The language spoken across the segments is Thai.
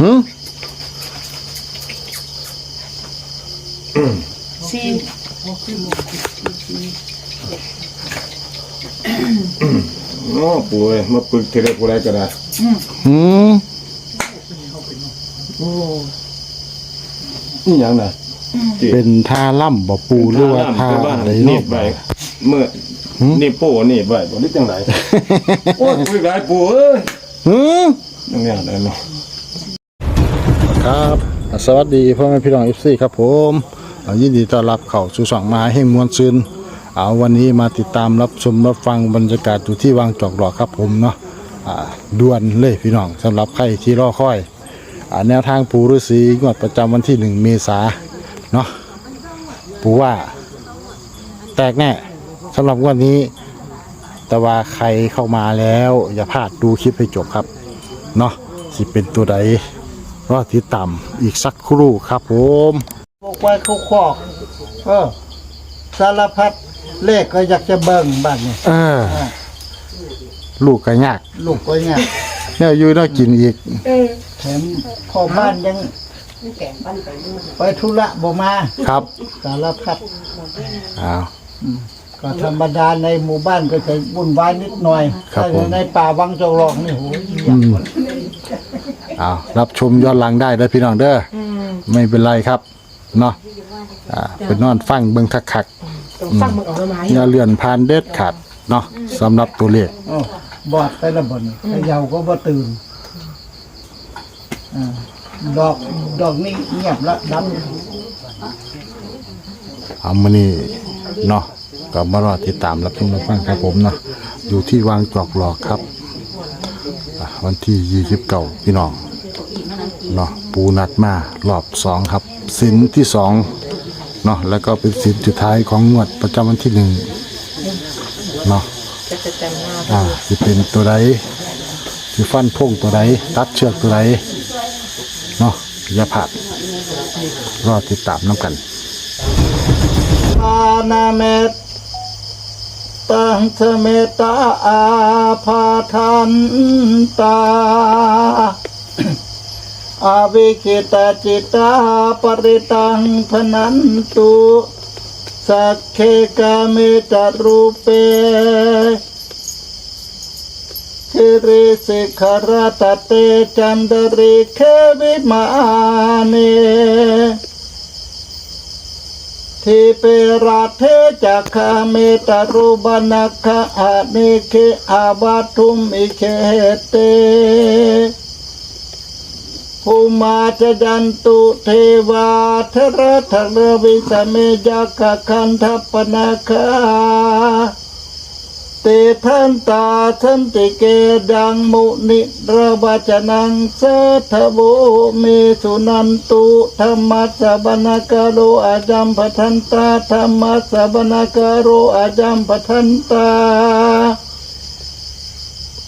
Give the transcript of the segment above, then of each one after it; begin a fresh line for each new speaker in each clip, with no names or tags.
หืม
สี่
โอ้ปู่เอ้ยมาปึกทีเดียวกูได้ก็ได้
หืม
โอ้นี่หยังน่ะจี
เป็นท่าล่ำบ่ปูหรือว่าท่า
คือว่า
อะไร
นี่
เนาะ
ใบเมื่อนี่ปู่นี่ใบบ่ได้จังไดโอ้ยปึกหลายปู่เอ้ย
หืม
นั่นเนี่ยนั่นเนาะ
ครับ สวัสดีพ่อแม่พี่น้อง FC ครับผมยินดีต้อนรับเข้าสู่ช่องมหาแห่งมวลซืนเอาวันนี้มาติดตามรับชมรับฟังบรรยากาศอยู่ที่วังจอกหลอกครับผมเนาะด่วนเลยพี่น้องสำหรับใครที่รอคอยอแนวทางปูฤาษีงวดประจำวันที่1เมษาเนาะปูว่า แตกแน่สำหรับวันนี้ แต่ว่าใครเข้ามาแล้ว อย่าพลาดดูคลิปให้จบครับเนาะสิเป็นตัวใด รอติดตามอีกสักครู่ครับผม
บอกไว้เขาคอกเออสารพัดเลขก็อยากจะเบิ่งบ้านนี่
เออลูกก็ยาก
ลูกก็เนี่ย
เนี่ยอยู่น่ากินอีก
แถมพ่อบ้านยังไปธุระบ่มา
ครับ
สารพัด
อ้าว
ก็ธรรมดาในหมู่บ้านก็จะวุ่นวายนิดหน่อย
ครับ
ถ้า
ผม
ในป่าวังจงหลอกนี่โหย
อ้าวรับชมย้อนหลังได้เด้อพี่น้องเด้ออไม่เป็นไรครับเนาะอ่าเป็นนอนฟังเบิ่งคัก
ต้องฟังมึงออกมาไหม
ๆอย่าเลื่อนผ่านเด็ดขาดเนาะสำหรับตัวเลข
อ้าวบอดไปและบ่นเขยาก็บ่ตื่นอ่าดอกดอกนี้เงียบละดำ
เอามานี่เนาะก็มารอติดตามรับชมรับฟังครับผมเนาะอยู่ที่วางจอกหลอกครับอะ วันที่ยี่สิบเก้าพี่น้องเนาะปูนัดมารอบสองครับสินที่สองเนาะแล้วก็เป็นสินสุดท้ายของงวดประจำวันที่หนึ่งเนาะอ่าสิเป็นตัวใดสิฟันพุ่งตัวใดตัดเชือกตัวใดเนาะอย่าผาดรอติดตามน้ำกัน
อานาเมต ตังสเมตตาอาภาทันตาอาวิคิตาจิตาปริตังพนันตุสักเคกาเมตรูเปทิริสิขรตเตจันดริเควิมาเน ทิเปราเทจักขาเมตรูบนักขะอาเนเคอาวัตุมิเคเตภูมาจะจันตุเทวาทระทะเลวิสเมจักขคันทัปนาคา ติทันตาทันติเกดังมุนิระวจนังสัทโวเมสุนันตุธรรมัสะบนากาโรอาจัมปทันตาธรรมัสะบนากาโรอาจัมปทันตา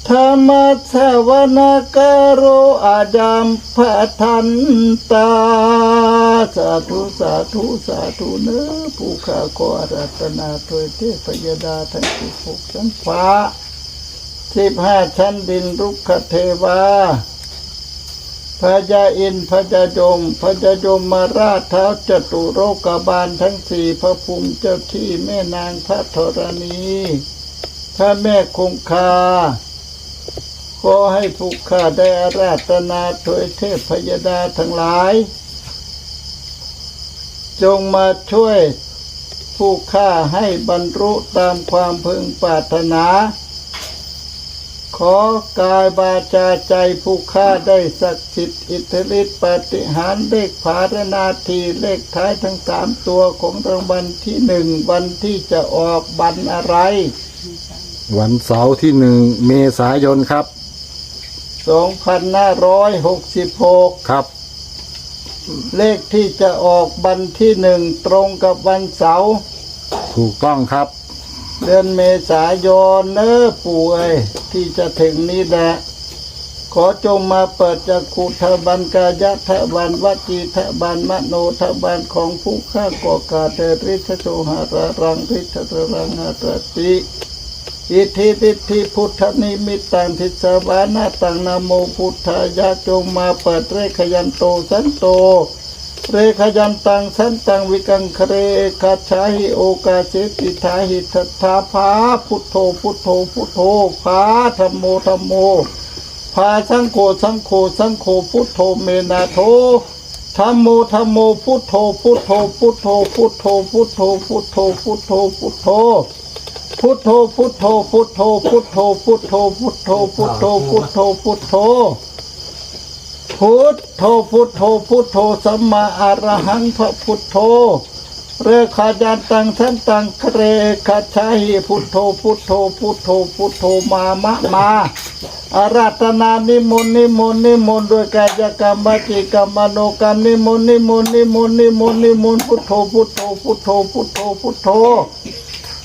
ธรรมัสสะบนากาโรอาจัมปทันตา สาธุสาธุสาธุเนอผู้ข้าขออรัตนาโดยเทพยดาทั้งสิบหกชั้นฟ้าสิบห้าชั้นดินรุกขเทวาพระยาอินพระยายมพระยายมมาราชเท้าจตุโรกบาลทั้งสี่พระภูมิเจ้าที่แม่นางพระธรณีพระแม่คงคาขอให้ผู้ข้าได้อาราธนาโดยเทพยดาทั้งหลาย จงมาช่วยผู้ฆ่าให้บรรลุตามความพึงปรารถนา ขอกายบาจาใจผู้ฆ่าได้ศักดิ์สิทธิ์อิทธิฤทธิปาฏิหารย์เลขผารนาทีเลขท้ายทั้งสามตัวของรางวัลที่หนึ่งวันที่จะออกบันอะไร
วันเสาร์ที่หนึ่งเมษายนครับ
2566
ครับ
เลขที่จะออกบันที่หนึ่งตรงกับวันเสาร์
ถูกต้องครับ
เดือนเมษายนเนอปู่เอ้ยที่จะถึงนี้แหละขอจงมาเปิดจากขุทบันกายะทะบันวจีทะบันมโนทะบันของผู้ข้าก่อกาเตริชโตหารารังริชตรังหาต อิทธิฤทธิพุทธนิมิตตังทิสวานาตังนาโมพุทธายะจงมาเปิดเรขยันโตสันโต เรขยันตังสันตังวิกังเครคาชาหิโอกาเสติทาหิทัทาภาพุทโธพุทโธพุทโธภาธรรมโมธรรมโมภาสังโฆสังโฆสังโฆพุทโธเมนาโทธรรมโมธรรมโมพุทโธพุทโธพุทโธพุทโธพุทโธพุทโธพุทโธ พุทโธพุทโธพุทโธพุทโธพุทโธพุทโธพุทโธพุทโธพุทโธพุทโธพุทโธพุทโธสัมมาอรหังพระพุทโธเรขาจานตังสันตังเครขาชาหิพุทโธพุทโธพุทโธพุทโธมามะมาอาราธนานิมนต์นิมนต์นิมนต์ด้วยกายกรรมจิกรรมโนกรรมนิมนต์นิมนต์นิมนต์นิมนต์นิมนต์พุทโธพุทโธพุทโธพุทโธพุทโธ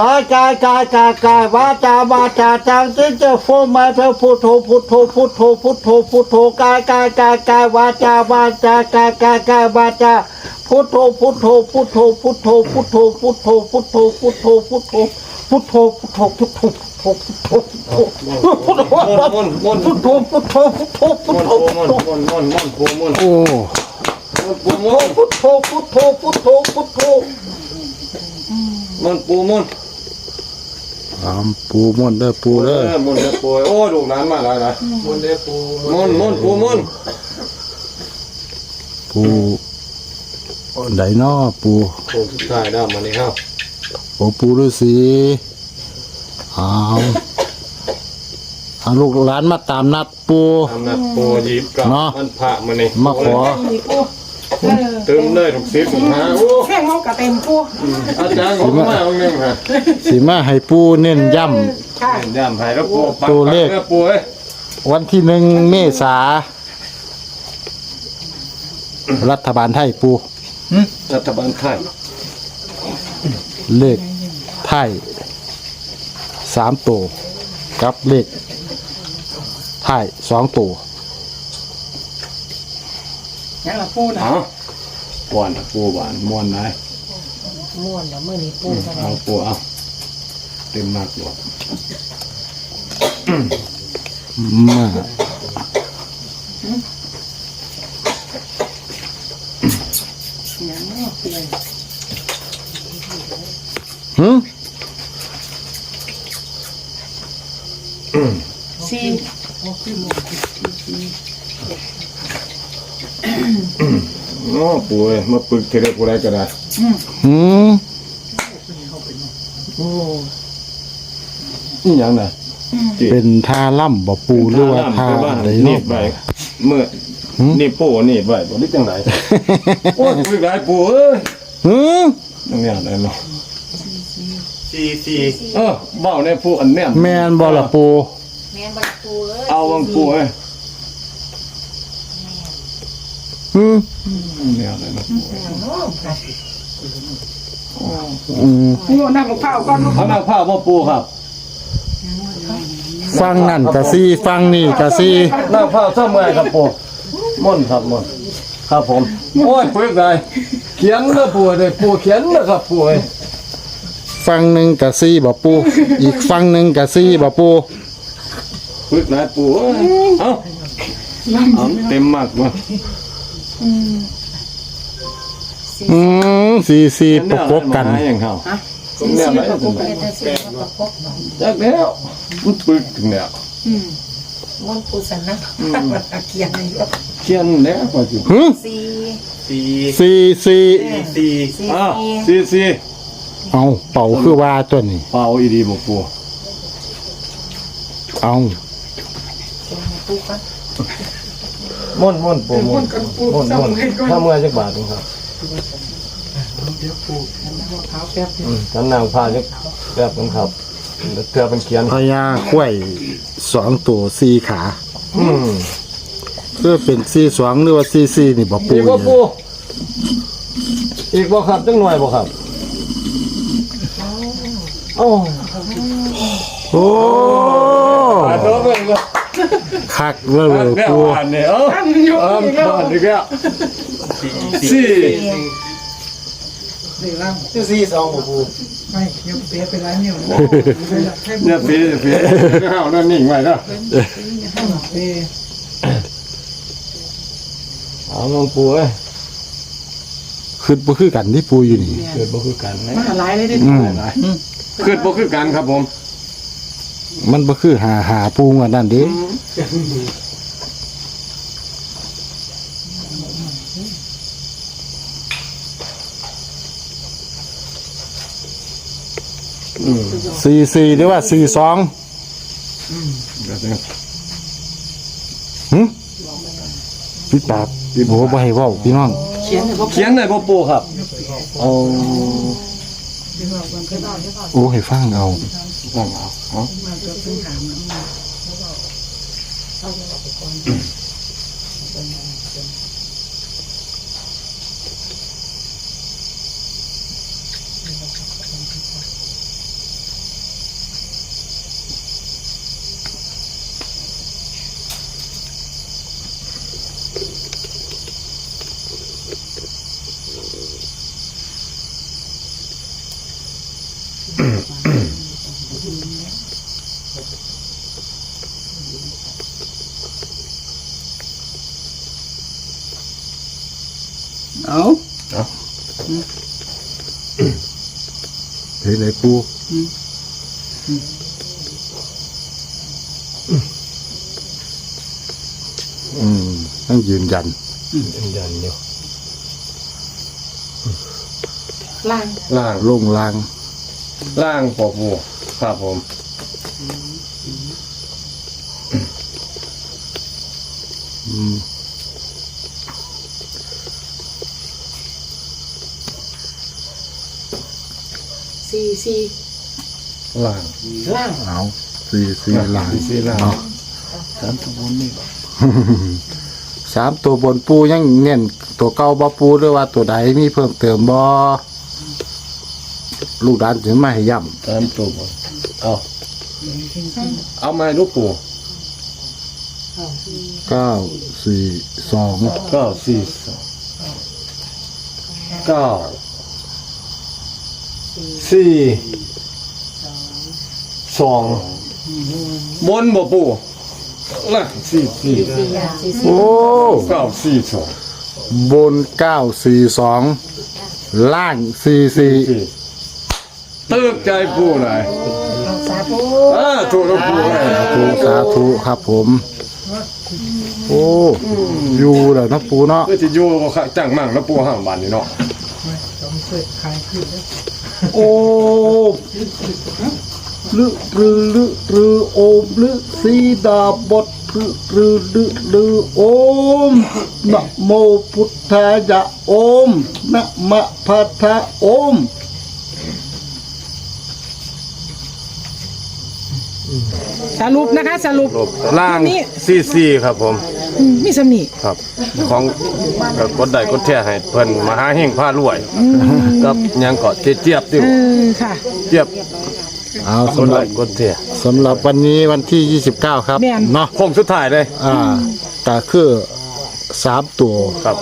กายกายกายกายกายวาจาวาจาจังจิตจะฟุ้มาเธอพุทโธพุทโธพุทโธพุทโธพุทโธกายกายกายกายวาจาวาจากายกายกายวาจาพุทโธพุทโธพุทโธพุทโธพุทโธพุทโธพุทโธพุทโธพุทโธพุทโธพุทโธพุทโธพุทโธพุทโธพุทโธพุทโธพุทโธพุทโธโอ้พุทโธพุทโธพุทโธพุทโธพุทโธ
มันปูมัน
ตามปูม่วนเด้อปู
เอ
เด้อ
อม่อนเด้อปูโอ้ลูกหลานมาหลายหลายม่อนเด้อปูม่อนม่อนปูม่อน
ปูไดน้อปู
ปูสุดท้ายแล้วมานี่ครับ
โอ้ปูฤาษีเอาเอาลูกหลานมาตามนัดปู
ทำนัดปูยิบกับ
เนาะ
มันพระมานี่
มาขอ
นี่ปู เออ
เติมเลยถูกสิบถูกห้าโอ้
แข้งมองกระเต็มปู
อาจารย์ผมมาเอาเงินฮะ
สิมาให้ปูเน้นย่
ค่ะ
ย่ำให้แล้วปูปัก
ตัวเลข
ปักด้อปูเอ้ยำ
วันที่หนึ่งเมษา รัฐบาลไทยปู
รัฐบาลไทย
เลขไทยสามตัวกับเลขไทยสองตัว
ยังละปูนะ
เอาก่อนปูหวานม่วนไหน
ม่วนเดี๋ยวมื้อนี้ปูเท่าไหร่
เอาปูเอาเต็มมากหมด
มา
ยังไม่ปู
หืม
สี่
โอ้ปูเอ้ยมาปึกเทเลปูได้ก็ได้
หืม
นี่ยังไง
เป็นท่าล่ำบ่ปูหรือว่าท่า
บ้าน
อะไร
นี่
เนาะ
ไปเมื่อนี่ปูนี่ไปบ่ได้จังไหนโอ้ยปึกได้ปูเอ้ย
หืม
ตรงเนี้ยได้เนาะสี่สี่เออเบ้าเนี่ยปูอันเนี้ย
แมนบ่ละปู
แม่นบ่ปูเอ้ย
เอาวังปูเอ้ย
หืม
เนี่ยได้เนาะ
อืม
ปูนั่งกับข้าวก่อน
เอาหน้าผ้าบ่ปูครับ
ฟังนั่นกะซีฟังนี่กะซี
หน้าผ้าซ้ำไงครับปูม่อนครับม่อนครับผมโอ้ยปึกได้เขียนนะปูเลยปูเขียนนะครับปูเอ้ย
ฟังหนึ่งกะซีบ่ปูอีกฟังหนึ่งกะซีบ่ปู
ปึกได้ปูเอ้ยเอ้าเอาเต็มมากมา
อืมสีสีประกบกัน
เยอย่างเขาเนี่ยไหน
ปูเฮ็ดได้สิมาประกบ
จักแล้วมันปึกถึงแล้ว
ม่วนปูสันนะเขียนให้อยู่
เขียนแล้วพอจิ
หืม
สี่
สี่
สีสี
สี่
สี่
อ้าว
สี่
สี่สี่
เอาเป่าคือว่าตัวนี้
เป่าอีดีบอกปู
เอา
ปูก่อน
ม่อนม่อนปูม่อนม่อนม่อนถ้าเมื่อจักบาทนึงครับ
ขาวแป๊บ
อืมกันนางพาจักแบบนึงครับเพื่อเป็นเขียน
พญาข้วยสองตัวสี่ขา
ออืม
คือเป็นซีสองหรือว่าซีซีนี่บ่ปู
อีกบ่ปูอีกบ่ครับจังหน่อยบ่ครับโอ้
โอ้
อ่าโดนเบิ่งบ่
คักเลยเว้ย
แม่
ปู
อ่านเนี่ยเอ้าอ่านบ้านอีกแล้วสี่
สี่สองปู
ไม่ยกเปียไปร้านเนี่ย
เนี่ยปีปีข้าวนั่นนิ่งไว้นะ
เปีย
เอาลงปูเอ้ย
คือบ่คือกันที่ปูอยู่นี่
เกิดบ่คือกันนะ
มาหลายเลยดิ
อืม
เกิดบ่คือกันครับผม
มันบ่คือหาหาปูงว่านั่นเด้
อืม
ซีซีหรือว่าซีสองหึพี่ปากโอ้บ่ให้เว้าพี่น้อง
เขียนเลยว่า
เขียนหน่อยบ่ปูครับ เอา
โอ้ให้ฟังเอา
ฟังเอาเอา
เอา
เฮ้ยเลยปูอืมต้องยืนยัน
ยันอยู่
ล่าง
ล่าง
ลงลาง
ล่างปอปูครับผม
อืม
สี่สี่
ล่าง
ล่าง
เอาซีซีลาง
สี่ล่าง
เนาะ
สามตัวบนนี่
สามตัวบนปูยังเน้นตัวเก่าบ่ปูหรือว่าตัวใดมีเพิ่มเติมบ่ ลูกดานถึงมาให้ย่
สามตัวบนเอาเอามาให้ลูกปูำ
เก้าสี่สอง
เก้าสี่สองเก้าสี่สองบนบ่ปูล่างสี่สี่
สี่อะสี่สี่
โอ้
เก้าสี่สอง
บนเก้าสี่สองล่างสี่สี่
สี่ ตึกใจปูหน่อย
เอาสาธุ
อ่าถูกแล้วปูเลย
ถูกสาธุครับผม โอ้อยู่แล้วเนาะปูเนาะ
เพื่อจะอยู่ก็จังมั่งแล้วปูห้างบ้านนี่เนาะ
โอมลึรึลึรึโอมลึสีดาบทรึรึลึลึโอมนะโมพุทธายะโอมนะมะพัทธะโอม
สรุปนะคะสรุป
ล่าง
นี่
สี่สี่ครับผม
อืมมีสำนี
ครับ ของก็กดได้กดแท้ให้เพิ่นมาหาเฮงผ้ารวยกับหยังก็เจี๊ยบๆติว
เออค่ะ
เจี๊ยบ
เอา
กด
สำหรั
ได้
บ
กดแท้
สำหรับวันนี้วันที่ 29 ครับ
แม่น
เนาะ
โค้งสุดท้ายเลย
อ่าก็คือ สามตัว
ครับ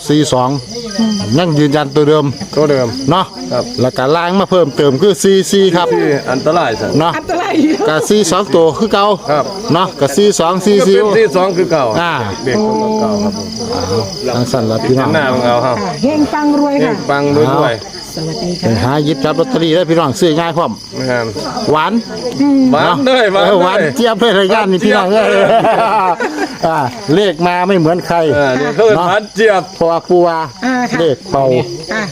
942ยังยืนยันตัวเดิม
ตัวเดิม
เนาะ
ครับ
แล้วก็ล่างมาเพิ่มเติมคือ44ครับ
ที่อันตรายซะ
เนาะ
อันตราย
กะซีสองตัวคือเก่า
ครับ
เนาะกะซีสองซี
ก็
ซี
เป็นที่สองคือเก่า
อ่า
เด็กคนเก่าครับผม
ทางสั่นละพี่น้อง
หน้าของเราครับ
ค่ะเฮงปังรวย
เฮ
ค่ะ
งปังด้วยด้วย
สวัสดี
ไป
ค่ะ
หาหยิบจับลอตเตอรี่ได้พี่น้องซื้อง่ายพร้อม
นะครับ
หวาน
หวานเลยหวาน
เออหวาน
เลย
เจี๊ยบเลยรายการนี่พี่น้องเอ้ยอ่าเลขมาไม่เหมือนใคร
เออนี่คือหวานเจี๊ยบ
เพราะว่าปูว่า
อ่าค่ะ
เลขเป่า
อะ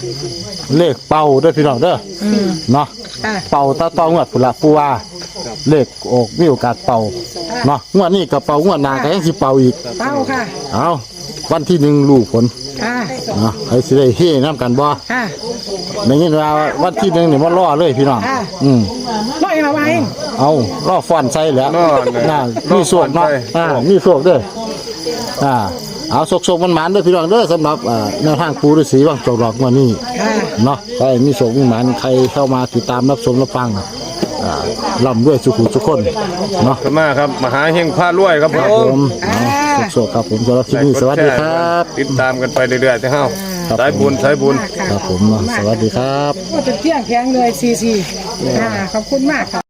เลขเป่าเด้วยพี่น้องเด้ออเนาะ
อะ
เป่าตาตองวดพุ่นละปูว่าเลขออกมีโอกาสเป่าเนาะงวดนี้ก็เป่างวดหน้าก็ยังสิเป่าอีก
เป้าค่ะ
เอา วันที่หนึ่งลูกผล
ค่ะ
เนาะใครสิได้เฮ่น้ำกันบ่
ค่ะ
ในยินว่าวันที่หนึ่งนี่มันล่อเลยพี่น้อง
ค่ะ
อืม
ร้อยเราเอง
เอาล่อฟอนใส่แหล้ว
ล่อเลย
น่า
ล่อ
มีโศกเนาะ
ฟ้อนใส่
อ่ามีโศกเด้ออ่าเอาโศกๆมันหมานๆเด้อพี่น้องเด้อสำหรับอ่าแนวทางปูฤาษีวังจอกหลอกวันนี้
ค่ะ
เนาะใครมีโศกมีหมานใครเข้ามาติดตามรับชมรับฟังอ่าร่ำด้วยสุขุทุกคนเนาะ
ขอบคุณมากครับมหาเฮงพารวยครับผ
ครับ ผมมโศกๆครับผมสำหรับคลิปนี้สวัสดีครับ
ติดตามกันไปเรื่อยๆที่เฮา
ครับ
สายบุญสายบุญ
ครับผมเนาะสวัสดีครับ
ก็จะเที่ยงแข็งเลยซีซีอ่าขอบคุณมากค่ะ